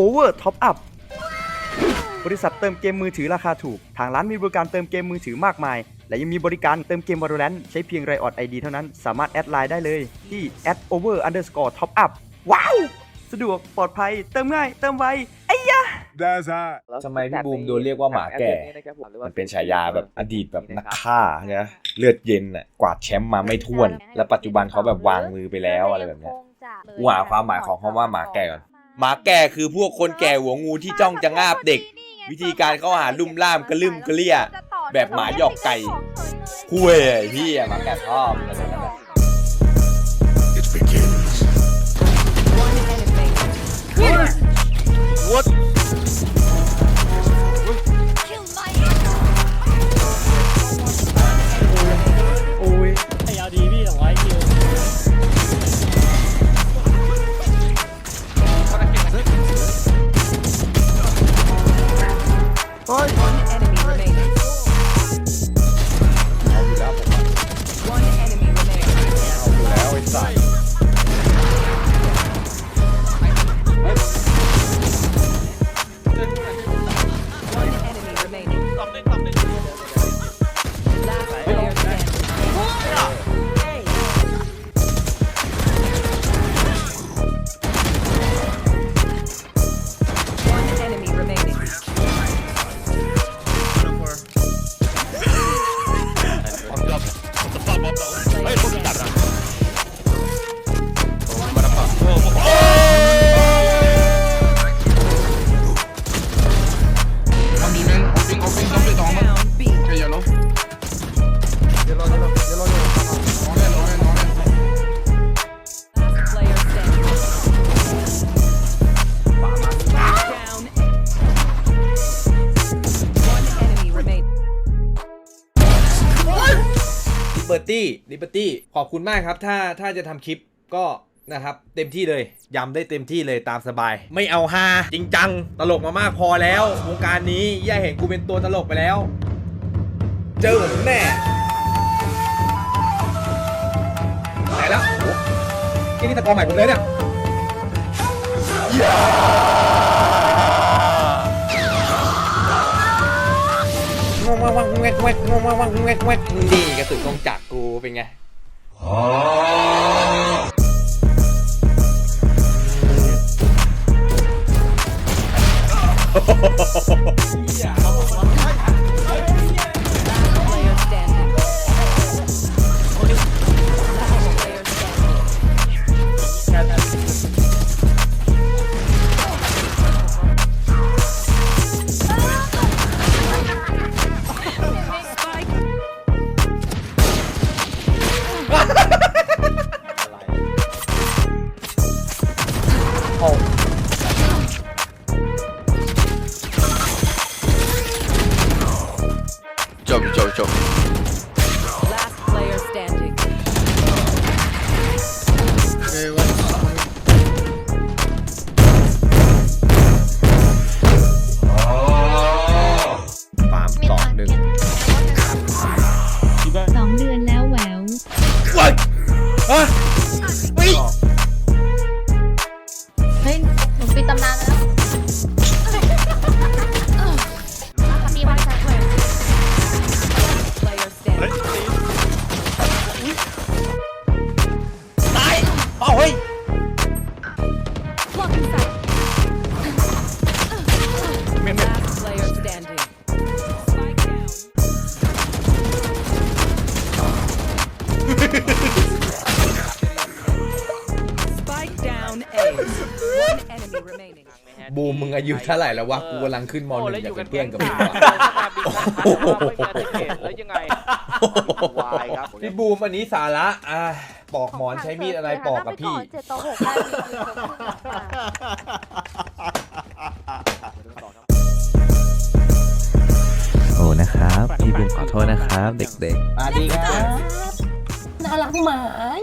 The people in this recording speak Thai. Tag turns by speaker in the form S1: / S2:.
S1: Over Top Up บริษัทเติมเกมมือถือราคาถูก ทางร้านมีบริการเติมเกมมือถือมากมาย และยังมีบริการเติมเกม Valorant ใช้เพียงไรออดไอดีเท่านั้น สามารถแอดไลน์ได้เลยที่ @over underscore top up ว้าว สะดวกปลอดภัย เติมง่าย เติมไวไอ้ยะ
S2: That's hot.
S3: ทำไมพี่บูมโดนเรียกว่าหมาแก่ มันเป็นฉายาแบบอดีตแบบนักฆ่าใช่ไหมเลือดเย็นอะกวาดแชมป์มาไม่ถ้วน และปัจจุบันเขาแบบวางมือไปแล้วอะไรแบบเนี้ยกูหาความหมายของคำว่าหมาแก่ก่อน หมาแก่คือพวกคนแก่หัวงูที่จ้องจะงาบเด็ก วิธีการเข้าหาลุ่มล่ามกระลืมกระเลี่ยแบบหมาหยอกไก่คุยไอ้พี่อะหมาแก่ชอบ
S4: Lòng เบ
S3: อร์ตี้ลิเบอร์ตี้ขอบคุณมากครับ ถ้าถ้าจะทำคลิปก็นะครับ เต็มที่เลยยำได้เต็มที่เลยตามสบาย ไม่เอาฮาจริงจัง ตลกมามากพอแล้ววงการนี้ย่าเห็นกูเป็นตัวตลกไปแล้ว เจอผมแน่ไหนแล้วโอ้ที่นี่ตะกอใหม่ผมเลยเนี่ย งวังวังงงงงงวังวังงงงนี่กระสุนกองจักรกูเป็นไง
S5: Player 哦
S3: บูมมึงอายุเท่าไหร่แล้ววะกูกำลังขึ้นมหนึ่งอยากเป็นเพื่อนกับมึงว่ะ
S4: แล้วยังไงวายครับ
S3: พี่บูมอันนี้สาระอะปอกหมอนใช้มีดอะไรปอกกับพี่
S6: เจ็ดต่อหกได้ดีคือเขาขึ้นมา
S7: โอ้นะครับ พี่บุมขอโทษนะครับ เด็กๆ
S3: สวัสดีครับ
S6: น่ารักหมาย